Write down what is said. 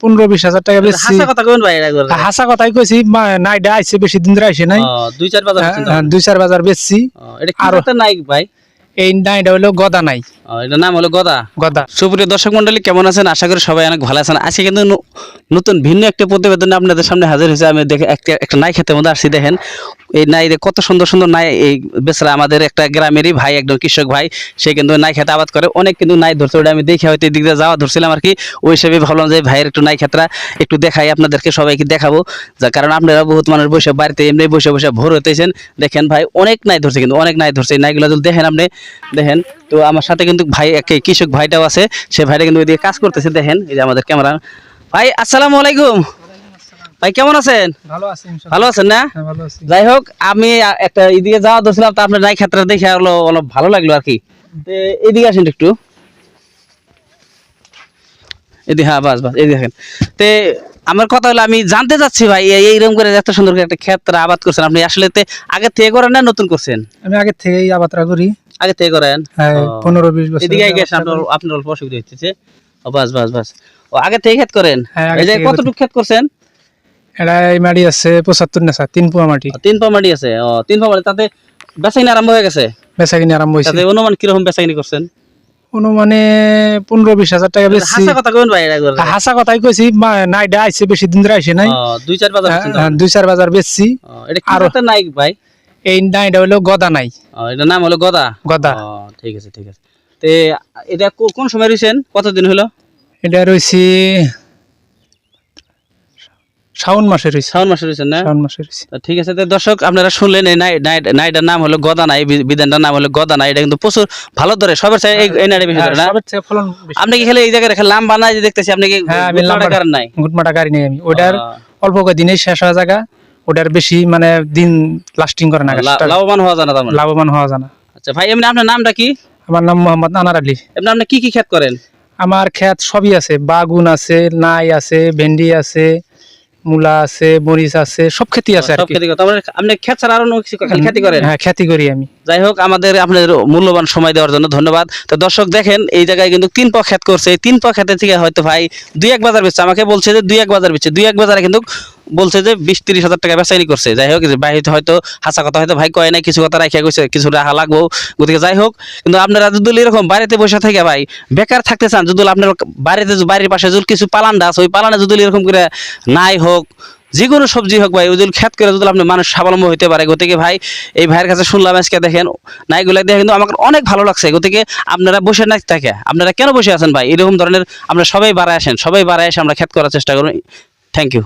পনেরো বিশ হাজার টাকা বেশি হাসা কথা কোন ভাই হাসা কথাই কইছি নাইডা আইছে বেশি দিন ধরে আইসে নাই। দুই চার বাজার হ্যাঁ। হ্যাঁ, দুই চার বাজার বেচছি। আর নাইক ভাই? এই নাইডা হলো গদা নাই। ও, এটার নাম হলো গদা? গদা। সুপ্রিয় দর্শক মন্ডলী কেমন আছেন? আশা করি সবাই অনেক ভালো আছেন। আজকে কিন্তু নতুন ভিন্ন একটা প্রতিবেদনে আপনাদের সামনে হাজির হয়েছে। আমি দেখে একটা একটা নাই খেতে মধ্যে আসছি দেখেন। এই নাইরে কত সুন্দর সুন্দর নাই এই বেচারা আমাদের একটা গ্রামেরই ভাই একদম কৃষক ভাই। সে কিন্তু নাই খেতে আবাদ করে। অনেক কিন্তু নাই ধরছে। ওটা আমি দেখে হয়তো এদিক দিয়ে যাওয়া ধরছিলাম আর কি। ওই হিসেবে ভাবলাম যে ভাইয়ের একটু নাই ক্ষেত্রা একটু দেখাই আপনাদেরকে সবাইকে দেখাবো। যা কারণ আপনারা বহুত মানুষ বসে বাড়িতে এমনি বসে বসে ভোর হতেছেন দেখেন ভাই অনেক নাই ধরছে কিন্তু অনেক নাই ধরছে। এই নাইগুলো যদি দেখেন আপনি দেখেন তো আমার সাথে কিন্তু ভাই কৃষক ভাইটাও আছে সে ভাইটা কিন্তু ওইদিকে কাজ করতেছে দেখেন এই যে আমাদের ক্যামেরা ভাই আসসালামু আলাইকুম। ভাই কেমন আছেন? ভালো আছে ভালো আছেন না? যাই হোক আমি একটা এদিকে যাওয়া ধরছিলাম তো আপনার নাই ক্ষেত্রে দেখে হলো অনেক ভালো লাগল আর কি। এদিকে আসেন একটু। এদিকে হ্যাঁ বাস বাস এদিকে দেখেন তে আমার কথা হলো আমি জানতে চাচ্ছি ভাই এইরকম করে এত সুন্দর করে একটা ক্ষেত্রে আবাদ করছেন আপনি আসলে তে আগে থেকে করেন না নতুন করছেন? আমি আগে থেকেই আবাত্রা করি। আগে থেকে করেন? হ্যাঁ। পনেরো বিশ বছর এদিকে গেছে আপনার আপনার অল্প অসুবিধা হচ্ছে ও বাস বাস বাস। ও আগে থেকে খেত করেন? হ্যাঁ, এই যে কতটুকু ক্ষেত করছেন? এটা এই মাটি আছে পঁচাত্তর নেশা তিন পুয়া মাটি। তিন পা মাটি আছে। ও তিন পা মাটি তাতে বেচাকিনি আরম্ভ হয়ে গেছে? বেচা কিনে আরম্ভ হয়েছে তাতে অনুমান কীরকম বেচাকিনি করছেন? অনুমানে পনেরো বিশ হাজার টাকা বেশি। হাসা কথা ভাই হাসা কথাই কইছি মা- নাইডা আইছে বেশি দিন ধরে নাই। দুই চার বাজার হ্যাঁ, দুই চার বাজার বেচছি এটা কি নাইক ভাই? এই নাইডা হলো গদা নাই। এটার নাম হলো গদা? গদা। ঠিক আছে ঠিক আছে। তে এটা কোন সময় রয়েছেন? কতদিন হলো? এটা রয়েছে শাওন মাসে রয়েছে। শ্রাবণ মাসে না? শাওন মাসে রয়েছে। ঠিক আছে তো দর্শক আপনারা শুনলেন এই নাইট নাইট নাইটার নাম হলো গদা নাই বিধানটার নাম হলো গদা নাই এটা কিন্তু প্রচুর ভালো ধরে সবার চাই এই এই বেশি ধরে না? হ্যাঁ, ফলন আপনি কি খেলে এই জায়গায় রেখে লাম্বা নাই যে দেখতেছি আপনি কি হ্যাঁ, আমি লাম্বা- নাই? গুটমাটা গাড়ি নেই আমি। ওটার অল্প কদিনে শেষ হওয়া জায়গা। ওটার বেশি মানে দিন লাস্টিং করে না লাভবান হওয়া জানা তার মানে? লাভবান হওয়া জানা আচ্ছা ভাই এমনি আপনার নামটা কি? আমার নাম মোহাম্মদ আনার আলী। এমনি আপনি কি কি খেত করেন? আমার খেত সবই আছে। বাগুন আছে নাই আছে ভেন্ডি আছে মূলা আছে মরিচ আছে সব খেতি আছে আর সব কি আপনি খেত ছাড়া আরও অন্য কিছু খালি খেতি করেন? হ্যাঁ খেতি করি আমি। যাই হোক আমাদের আপনাদের মূল্যবান সময় দেওয়ার জন্য ধন্যবাদ। তো দর্শক দেখেন, এই জায়গায় কিন্তু তিন পা ক্ষেত করছে। এই তিন পা ক্ষেতে থেকে হয়তো ভাই দুই এক বাজার বেচছে। আমাকে বলছে যে দুই এক বাজার বেচছে। দুই এক বাজারে কিন্তু বলছে যে বিশ তিরিশ হাজার টাকা বেচাইনি করছে। যাই হোক ভাই হয়তো হাসা কথা হয়তো ভাই কয় নাই, কিছু কথা রাখিয়া গেছে কিছু রাখা লাগবো। গতিকে যাই হোক কিন্তু আপনারা যদি এরকম বাড়িতে বসে থেকে ভাই বেকার থাকতে চান যদি আপনার বাড়িতে বাড়ির পাশে যদি কিছু পালান আছে ওই পালানে যদি এরকম করে নাই হোক যে কোনো সবজি হোক ভাই যদি খেত করে যদি আপনি মানুষ স্বাবলম্বী হতে পারে, গতিকে ভাই, এই ভাইয়ের কাছে শুনলাম আজকে দেখেন, নাইগুলো দেখে কিন্তু আমাকে অনেক ভালো লাগছে। গতিকে আপনারা বসে না থাকে, আপনারা কেন বসে আছেন ভাই? এরকম ধরনের আমরা সবাই বাড়ায় আসেন, সবাই বাড়ায় এসে আমরা খেত করার চেষ্টা করুন। Thank you